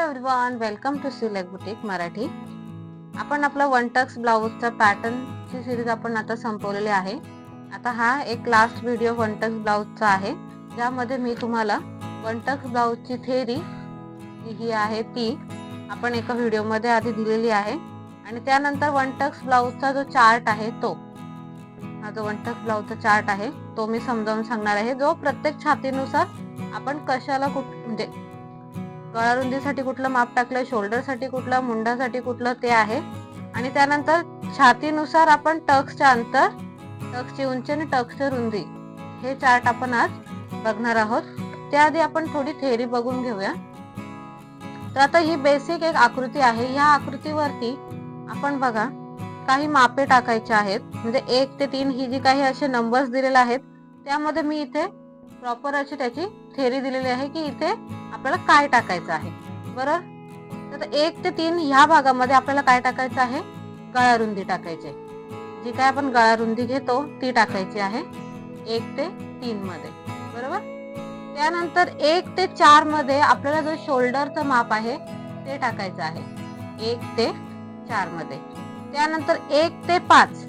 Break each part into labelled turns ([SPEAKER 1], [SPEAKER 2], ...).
[SPEAKER 1] Hello everyone welcome to select boutique Marathi आपण आपला one tucks ब्लाऊजचा पॅटर्नची सिरीज आपण आता संपवलेली आहे. आता हा एक लास्ट व्हिडिओ वन टक्स ब्लाऊजचा आहे. ज्यामध्ये मी तुम्हाला वन टक्स ब्लाऊजची थेरी ही आहे ती आपण एका व्हिडिओमध्ये आधी दिलेली आहे. आणि त्यानंतर वन टक्स ब्लाऊजचा जो चार्ट आहे तो हा जो वन टक्स ब्लाऊजचा चार्ट आहे तो मी समजावून सांगणार आहे. जो प्रत्येक छातीनुसार आपण कशाला कुठ म्हणजे गळा रुंदीसाठी कुठलं माप टाकलं शोल्डरसाठी कुठलं मुंडासाठी कुठलं ते आहे. आणि त्यानंतर छातीनुसार आपण टक्सच्या अंतर टक्सची उंची आणि टक्सची रुंदी हे चार्ट आपण आज बघणार आहोत. त्याआधी आपण थोडी थेरी बघून घेऊया. तर आता ही बेसिक एक आकृती आहे. ह्या आकृतीवरती आपण बघा काही मापे टाकायचे आहेत. म्हणजे एक ते तीन ही जी काही असे नंबर्स दिलेले आहेत त्यामध्ये मी इथे प्रॉपर अशी त्याची थेरी दिलेली आहे की इथे आपल्याला काय टाकायचं आहे? बरोबर तर एक ते तीन ह्या भागामध्ये आपल्याला काय टाकायचं आहे? गळारुंदी टाकायची आहे. जी काय आपण गळारुंदी घेतो ती टाकायची आहे एक ते तीन मध्ये. बरोबर? त्यानंतर एक ते चारमध्ये आपल्याला जो शोल्डरचं माप आहे ते टाकायचं आहे एक ते चारमध्ये. त्यानंतर एक ते पाच.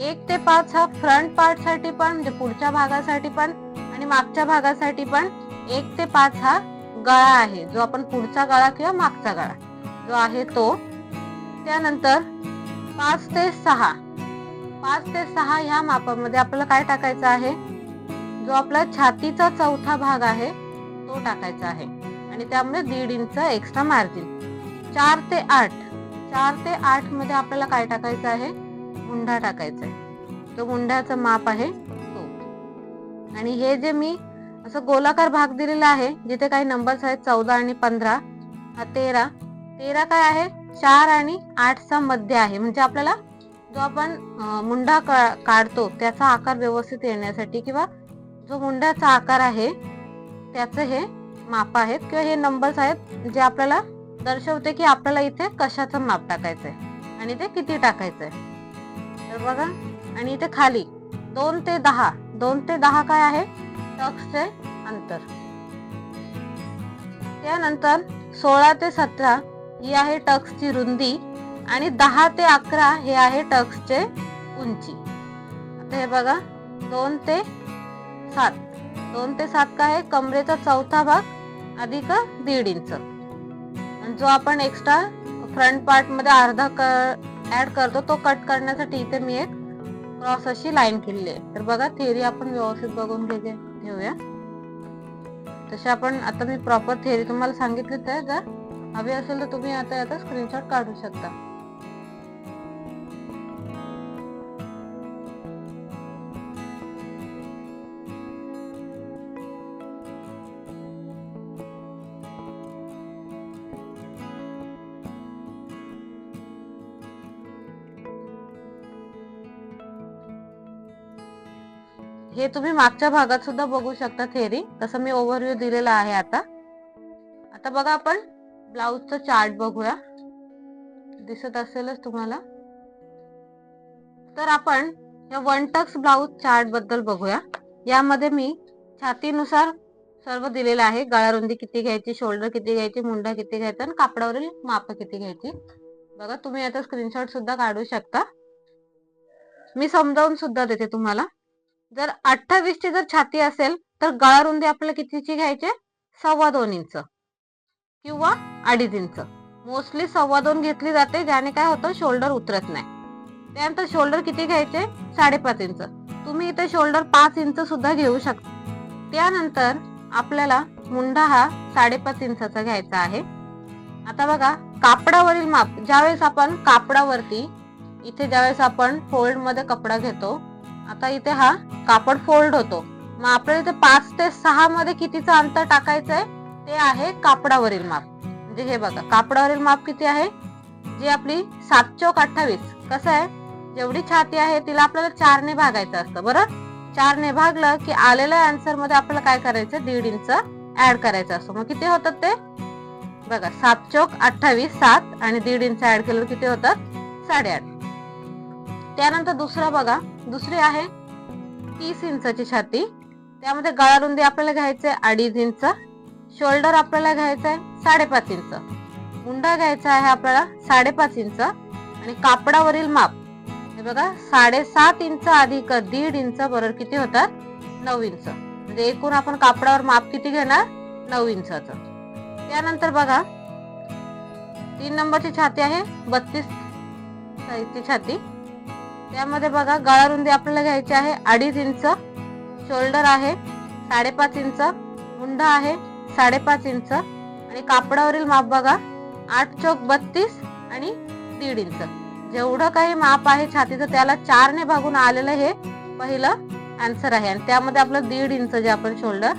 [SPEAKER 1] एक ते पाच हा फ्रंट पार्टसाठी पण म्हणजे पुढच्या भागासाठी पण आणि मागच्या भागासाठी पण एक ते पाच हा गळा आहे. जो आपण पुढचा गळा किंवा मागचा गळा. जो आहे तो त्यानंतर पाच ते सहा. पाच ते सहा ह्या मापामध्ये आपल्याला काय टाकायचं आहे? जो आपला छातीचा चौथा भाग आहे तो टाकायचा आहे. आणि त्यामुळे दीड इंच एक्स्ट्रा मार्जिन चार ते आठ. चार ते आठमध्ये आपल्याला काय टाकायचं आहे? मुंढा टाकायचा आहे. तो मुंढ्याचं माप आहे तो. आणि हे जे मी असं गोलाकार भाग दिलेला आहे जिथे काही नंबर्स आहेत चौदा आणि पंधरा. हा तेरा. तेरा काय आहे? चार आणि आठचा मध्य आहे. म्हणजे आपल्याला जो आपण मुंडा का- काढतो त्याचा आकार व्यवस्थित येण्यासाठी किंवा जो मुंड्याचा आकार आहे त्याचं हे माप आहेत किंवा हे नंबर्स आहेत जे आपल्याला दर्शवते की आपल्याला इथे कशाचं माप टाकायचं आहे आणि ते किती टाकायचं आहे तर बघा आणि इथे खाली दोन ते दहा. दोन ते दहा काय आहे? टक्सचे अंतर. त्यानंतर सोळा ते सतरा ही आहे टक्सची रुंदी आणि दहा ते अकरा हे आहे टक्सचे उंची. आता हे बघा दोन ते सात. दोन ते सात काय आहे? कमरेचा चौथा भाग अधिक दीड इंच. आणि जो आपण एक्स्ट्रा फ्रंट पार्टमध्ये अर्धा ऍड करतो तो कट करण्यासाठी इथे मी एक क्रॉस अशी लाईन केलेली आहे. तर बघा थेरी आपण व्यवस्थित बघून घेते घेऊया. तसे आपण आता मी प्रॉपर थेरी तुम्हाला सांगितलीच आहे. जर हवी असेल तर तुम्ही आता याचा स्क्रीनशॉट काढू शकता. हे तुम्ही मागच्या भागात सुद्धा बघू शकता थेरी तसं मी ओव्हरव्ह्यू दिलेला आहे आता. आता बघा आपण ब्लाऊजचं चार्ट बघूया. दिसत असेलच तुम्हाला. तर आपण या वन टक्स ब्लाऊज चार्टबद्दल बघूया. यामध्ये मी छातीनुसार सर्व दिलेलं आहे. गळारुंदी किती घ्यायची शोल्डर किती घ्यायची मुंडा किती घ्यायचा आणि कापडावरील माप किती घ्यायची. बघा तुम्ही आता स्क्रीनशॉट सुद्धा काढू शकता. मी समजावून सुद्धा देते तुम्हाला. जर अठ्ठावीस ची जर छाती असेल तर गळा रुंदी आपल्याला कितीची घ्यायचे? सव्वा दोन इंच. किंवा अडीच इंच. मोस्टली सव्वा दोन घेतली जाते ज्याने काय होतं शोल्डर उतरत नाही. त्यानंतर शोल्डर किती घ्यायचे? साडेपाच इंच. तुम्ही इथे शोल्डर पाच इंच सुद्धा घेऊ शकता त्यानंतर आपल्याला मुंडा हा साडेपाच इंचाचा घ्यायचा आहे. आता बघा कापडावरील माप ज्यावेळेस आपण कापडावरती इथे ज्यावेळेस आपण फोल्डमध्ये कपडा घेतो आता इथे हा कापड फोल्ड होतो. मग आपल्याला इथे पाच ते सहा मध्ये कितीचं अंतर टाकायचंय? ते आहे कापडावरील माप. म्हणजे हे बघा कापडावरील माप किती आहे? जी आपली सात चौक अठ्ठावीस. कसं आहे? जेवढी छाती आहे तिला आपल्याला चारने भागायचं असतं बरं? चारने भागलं की आलेल्या आन्सरमध्ये आपल्याला काय करायचं? दीड इंच ऍड करायचं असतं. मग किती होतात ते? बघा सात चौक अठ्ठावीस सात आणि दीड इंच ऍड केलं किती होतात? साडेआठ. त्यानंतर दुसरं बघा. दुसरी आहे तीस इंचाची छाती. त्यामध्ये गळा रुंदी आपल्याला आहे अडीच इंच. शोल्डर आपल्याला घ्यायचं आहे साडेपाच इंच. मुंडा घ्यायचा आहे आपल्याला साडेपाच इंच. आणि कापडावरील माप. हे बघा साडेसात इंच अधिक दीड इंच बरोबर किती होतात? नऊ इंच. म्हणजे एकूण आपण कापडावर माप किती घेणार? नऊ इंचाचं. त्यानंतर बघा तीन नंबरची छाती आहे बत्तीस साईजची छाती. त्यामध्ये बघा गळा रुंदी आपल्याला घ्यायची आहे. अडीच इंच शोल्डर आहे साडेपाच इंच मुंडा आहे साडेपाच इंच. आणि कापडावरील माप बघा आठ चौक बत्तीस आणि दीड इंच. जेवढं काही माप आहे छातीचं त्याला चारने भागून आलेलं हे पहिलं आन्सर आहे. आणि त्यामध्ये आपलं दीड इंच जे आपण शोल्डर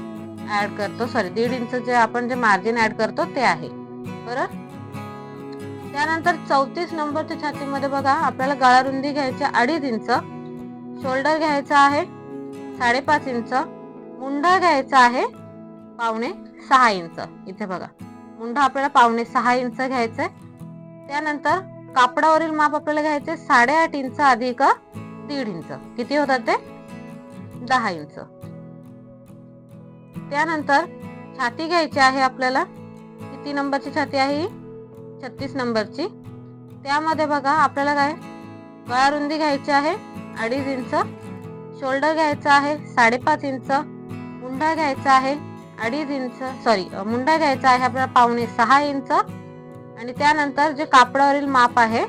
[SPEAKER 1] ऍड करतो सॉरी दीड इंच जे आपण जे मार्जिन ऍड करतो ते आहे. बरं? त्यानंतर चौतीस नंबरच्या छातीमध्ये बघा आपल्याला गळा रुंदी घ्यायची अडीच इंच शोल्डर घ्यायचा आहे साडेपाच इंच मुंडा घ्यायचा आहे पावणे सहा इंच. इथे बघा मुंडा आपल्याला पावणे सहा इंच घ्यायचंय. त्यानंतर कापडावरील माप आपल्याला घ्यायचे साडेआठ इंच अधिक दीड इंच. किती होतात ते? दहा इंच. त्यानंतर छाती घ्यायची आहे आपल्याला. किती नंबरची छाती आहे ही? छत्तीस नंबरची. त्यामध्ये बघा आपल्याला काय? गळा रुंदी घ्यायची आहे अडीच इंच. शोल्डर घ्यायचा आहे साडेपाच इंच. मुंडा घ्यायचा आहे अडीच इंच. सॉरी मुंडा घ्यायचा आहे आपल्याला पावणे सहा इंच. आणि त्यानंतर जे कापडावरील माप आहे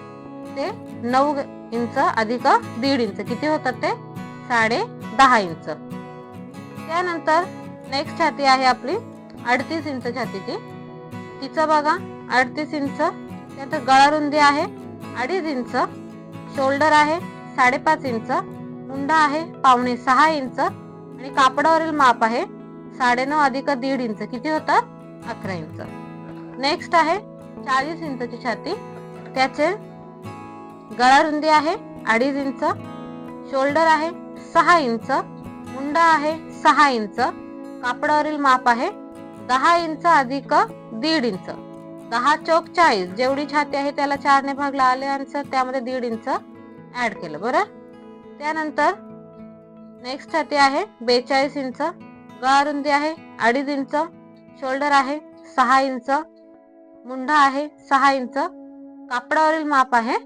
[SPEAKER 1] ते नऊ इंच अधिक दीड इंच. किती होतात ते? साडे दहा इंच. त्यानंतर नेक्स्ट छाती आहे आपली अडतीस इंच छातीची. तिचं बघा अडतीस इंच त्यात गळा रुंदी आहे अडीच इंच शोल्डर आहे साडेपाच इंच मुंडा आहे पावणे सहा इंच आणि कापडावरील माप आहे साडेनऊ अधिक दीड इंच. किती होतात? अकरा इंच. नेक्स्ट आहे चाळीस इंचची छाती. त्याचे गळा रुंदी आहे अडीच इंच. शोल्डर आहे सहा इंच. मुंडा आहे सहा इंच. कापडावरील माप आहे दहा इंच अधिक दीड इंच. दहा चौक चाळीस जेवढी छाती आहे त्याला चारने भागला आले आन्सर त्यामध्ये दीड इंच ऍड केलं बरं? त्यानंतर नेक्स्ट छाती आहे बेचाळीस इंच गळा रुंदी आहे अडीच इंच शोल्डर आहे सहा इंच मुंडा आहे सहा इंच कापडावरील माप आहे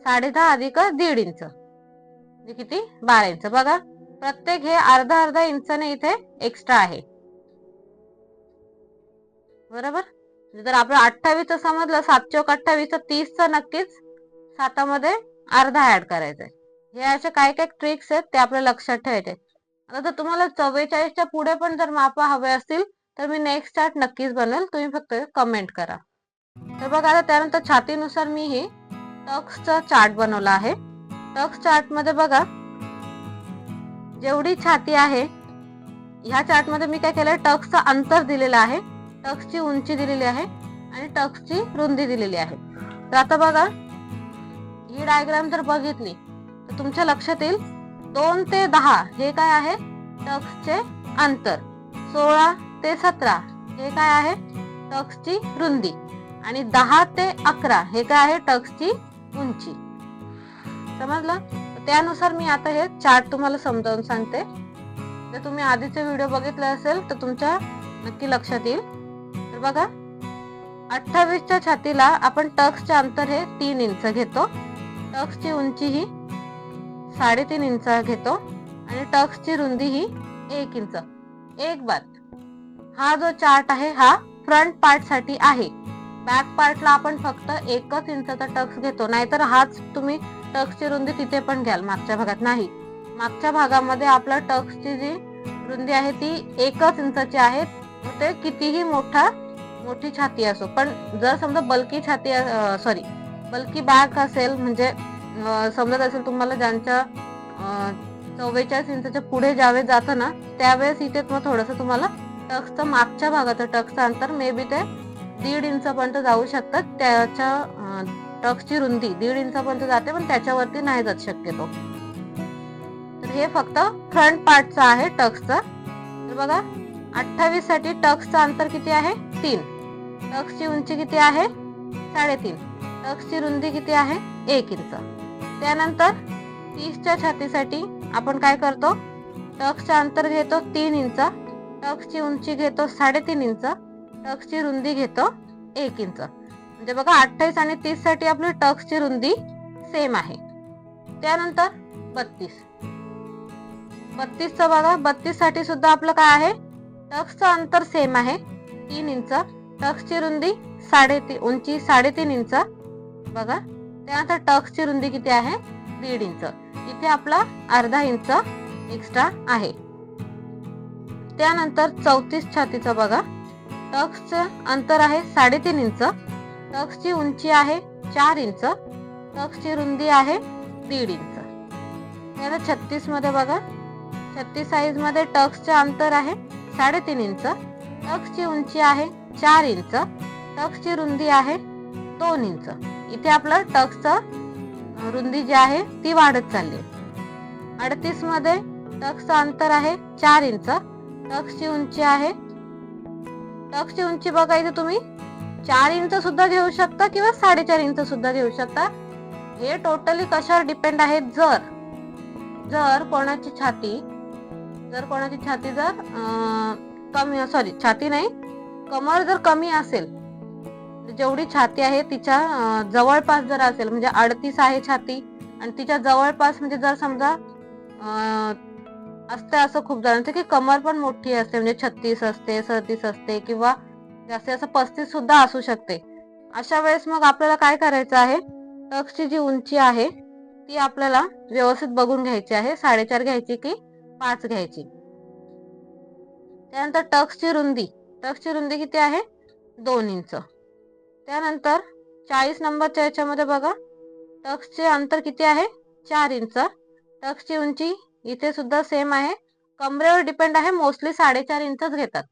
[SPEAKER 1] साडे दहा अधिक दीड इंच. किती? बारा इंच. बघा प्रत्येक हे अर्धा अर्धा इंचाने इथे एक्स्ट्रा आहे. बरोबर? म्हणजे जर आपलं अठ्ठावीस समजलं सात चौक अठ्ठावीस तर नक्कीच सातामध्ये अर्धा ऍड करायचंय. हे असे काय काय ट्रिक्स आहेत ते आपल्या लक्षात ठेवायचे. आता जर तुम्हाला चव्वेचाळीसच्या पुढे पण जर माप हवे असतील तर मी नेक्स्ट चार्ट नक्कीच बनवेल. तुम्ही फक्त कमेंट करा. तर बघा आता त्यानंतर छातीनुसार मी ही टक्सचा चार्ट बनवला आहे. टक्स चार्टमध्ये बघा जेवढी छाती आहे ह्या चार्टमध्ये मी काय केलंय टक्सचं अंतर दिलेलं आहे. टक्सची उंची दिलेली आहे आणि टक्सची रुंदी दिलेली आहे. तर आता बघा ही डायग्राम जर बघितली तर तुमच्या लक्षात येईल दोन ते दहा हे काय आहे? टक्सचे अंतर. सोळा ते सतरा हे काय आहे? टक्सची रुंदी. आणि दहा ते अकरा हे काय आहे? टक्सची उंची. समजलं? त्यानुसार मी आता हे चार्ट तुम्हाला समजावून सांगते. जर तुम्ही आधीचे व्हिडिओ बघितले असेल तर तुमच्या नक्की लक्षात येईल. बघा. अठ्ठावीसच्या छातीला आपण टक्सचे अंतर हे तीन इंच घेतो. टक्सची उंची ही साडेतीन इंच घेतो. आणि टक्सची रुंदी ही एक इंच. एक बात हा जो चार्ट आहे हा फ्रंट पार्टसाठी आहे. बॅक पार्टला आपण फक्त एकच इंचाचा टक्स घेतो. नाहीतर हाच तुम्ही टक्सची रुंदी तिथे पण घ्याल मागच्या भागात. नाही. मागच्या भागामध्ये आपला टक्सची जी रुंदी आहे ती एकच इंचाची आहे. ते कितीही मोठा मोठी छाती असो पण जर समजा बल्की छाती सॉरी बल्की बॅक असेल म्हणजे समजत असेल तुम्हाला ज्यांच्या चव्वेचाळीस इंचाच्या पुढे ज्यावेळेस जातं ना त्यावेळेस इथे मग थोडस तुम्हाला टक्सचं मागच्या भागाचं टक्सचं अंतर मे बी ते दीड इंचापर्यंत जाऊ शकतात त्याच्या टक्सची रुंदी दीड इंचापर्यंत जाते पण त्याच्यावरती नाही जात शक्यतो. तर हे फक्त फ्रंट पार्टचं आहे टक्सचं. तर बघा अठ्ठावीससाठी टक्सचं अंतर किती आहे? तीन. टक्सची उंची किती आहे? साडेतीन. टक्सची रुंदी किती आहे? एक इंच. त्यानंतर तीसच्या छातीसाठी आपण काय करतो? टक्सचं अंतर घेतो तीन इंच. टक्सची उंची घेतो साडेतीन इंच. टक्सची रुंदी घेतो एक इंच. म्हणजे बघा अठ्ठावीस आणि तीससाठी आपली टक्सची रुंदी सेम आहे. त्यानंतर बत्तीस. बत्तीसचं बघा बत्तीससाठी सुद्धा आपलं काय आहे? टक्सचं अंतर सेम आहे. तीन इंच. टक्सची रुंदी साडे उंची साडेतीन इंच. बघा त्यानंतर टक्सची रुंदी किती आहे? दीड इंच. इथे आपला अर्धा इंच एक्स्ट्रा आहे. त्यानंतर चौतीस छातीचं बघा. टक्सचं अंतर आहे साडेतीन इंच. टक्सची उंची आहे चार इंच. टक्सची रुंदी आहे दीड इंच. त्यानंतर छत्तीसमध्ये बघा. छत्तीस साईजमध्ये अंतर आहे साडेतीन इंच. टक्सची उंची आहे चार इंच टक्सची रुंदी आहे दोन इंच. इथे आपलं टक्सचं रुंदी जी आहे ती वाढत चालली अडतीसमध्ये टक्सचं अंतर आहे चार इंच. टक्सची उंची आहे टक्सची उंची बघा इथे तुम्ही. चार इंच सुद्धा घेऊ शकता किंवा साडेचार इंच सुद्धा घेऊ शकता. हे टोटली कशावर डिपेंड आहे? जर जर कोणाची छाती जर कोणाची छाती जर कमी सॉरी छाती नाही कमर जर कमी असेल जेवढी छाती आहे तिच्या जवळपास जर असेल म्हणजे अडतीस आहे छाती आणि तिच्या जवळपास म्हणजे जर समजा असते असं खूप जणांचं की कमर पण मोठी असते म्हणजे छत्तीस असते सदतीस असते किंवा जास्त असं पस्तीस सुद्धा असू शकते. अशा वेळेस मग आपल्याला काय करायचं आहे? टक्सची जी उंची आहे ती आपल्याला व्यवस्थित बघून घ्यायची आहे साडेचार घ्यायची की पाच घ्यायची. त्यानंतर टक्सची रुंदी. टक्सची रुंदी किती आहे दोन इंच त्यानंतर चाळीस नंबरच्या याच्यामध्ये बघा टक्सचे अंतर किती आहे? चार इंच. टक्सची उंची इथे सुद्धा सेम आहे. कमरेवर डिपेंड आहे मोस्टली साडेचार इंचच घेतात.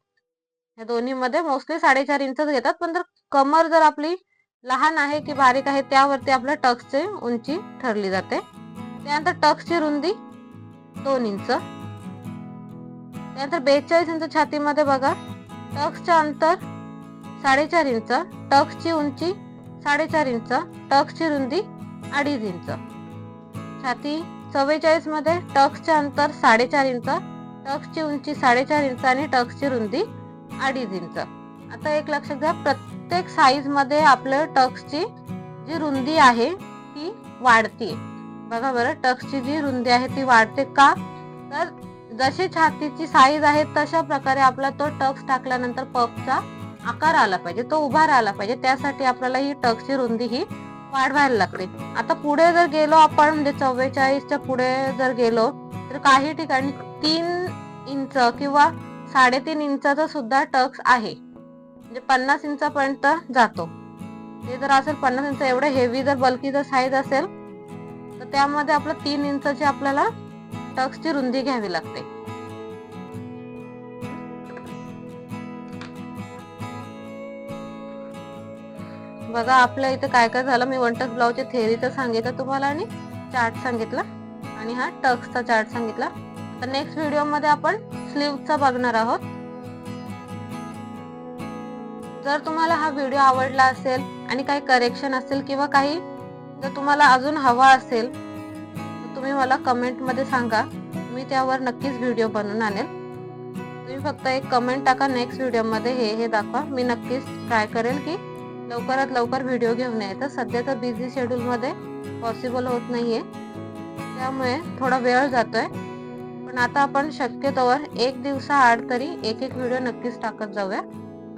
[SPEAKER 1] या दोन्हीमध्ये मोस्टली साडेचार इंचच घेतात. पण जर कमर जर आपली लहान आहे की बारीक आहे त्यावरती आपल्या टक्सची उंची ठरली जाते. त्यानंतर टक्सची रुंदी दोन इंच. त्यानंतर बेचाळीस इंच छातीमध्ये बघा टक्सचं अंतर साडेचार इंच टक्सची उंची साडेचार इंच टक्सची रुंदी अडीच इंच. छाती चव्वेचाळीसमध्ये टक्सचे अंतर साडेचार इंच टक्सची उंची साडेचार इंच आणि टक्सची रुंदी अडीच इंच. आता एक लक्षात घ्या प्रत्येक साईजमध्ये आपल्या टक्सची जी रुंदी आहे ती वाढते बघा बरं टक्सची जी रुंदी आहे ती वाढते का? तर जशी छातीची साईज आहे तशा प्रकारे आपला तो टक्स टाकल्यानंतर पफचा आकार आला पाहिजे तो उभा राहिला पाहिजे. त्यासाठी आपल्याला ही टक्सची रुंदी ही वाढवायला लागते. आता पुढे जर गेलो आपण म्हणजे चव्वेचाळीसच्या पुढे जर गेलो तर काही ठिकाणी तीन इंच किंवा साडेतीन इंचाचा सुद्धा टक्स आहे. म्हणजे पन्नास इंचापर्यंत जातो. ते जर असेल पन्नास इंच एवढं हेवी जर बल्की जर साईज असेल तर त्यामध्ये आपलं तीन इंचाची आपल्याला टक्सची रुंदी घ्यावी लागते. बघा आपल्या इथे काय काय झालं? मी वन टक्स थेरी तर सांगितलं तुम्हाला आणि चार्ट सांगितला. आणि हा टक्सचा चार्ट सांगितला. तर नेक्स्ट व्हिडिओमध्ये आपण स्लीवचा बघणार आहोत. जर तुम्हाला हा व्हिडिओ आवडला असेल आणि काही करेक्शन असेल किंवा काही जर तुम्हाला अजून हवा असेल तुम्ही मला कमेंटमध्ये सांगा. मी त्यावर नक्कीच व्हिडिओ बनवून आणेल. तुम्ही फक्त एक कमेंट टाका नेक्स्ट व्हिडिओमध्ये हे हे दाखवा. मी नक्कीच ट्राय करेल की लवकरात लवकर व्हिडिओ घेऊन यायचा सध्या तर बिझी शेड्यूलमध्ये पॉसिबल होत नाहीये. त्यामुळे थोडा वेळ जातोय. पण आता आपण शक्यतोवर एक दिवसाआड तरी एक एक व्हिडिओ नक्कीच टाकत जाऊया.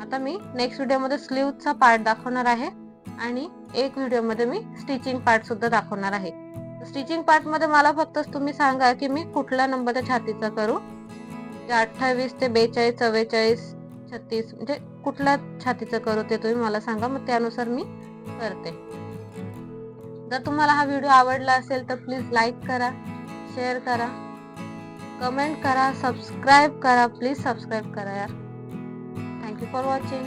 [SPEAKER 1] आता मी नेक्स्ट व्हिडिओमध्ये स्लीवचा पार्ट दाखवणार आहे. आणि एक व्हिडिओमध्ये मी स्टिचिंग पार्ट सुद्धा दाखवणार आहे. स्टिचिंग पार्टमध्ये मला फक्त तुम्ही सांगा की मी कुठल्या नंबरच्या छातीचा करू? अठ्ठावीस ते बेचाळीस चव्वेचाळीस छत्तीस म्हणजे कुठल्या छातीचं करू ते तुम्ही मला सांगा मग त्यानुसार मी करते. जर तुम्हाला हा व्हिडिओ आवडला असेल तर प्लीज लाईक करा शेअर करा कमेंट करा सबस्क्राईब करा प्लीज सबस्क्राईब करा यार. Thank you for watching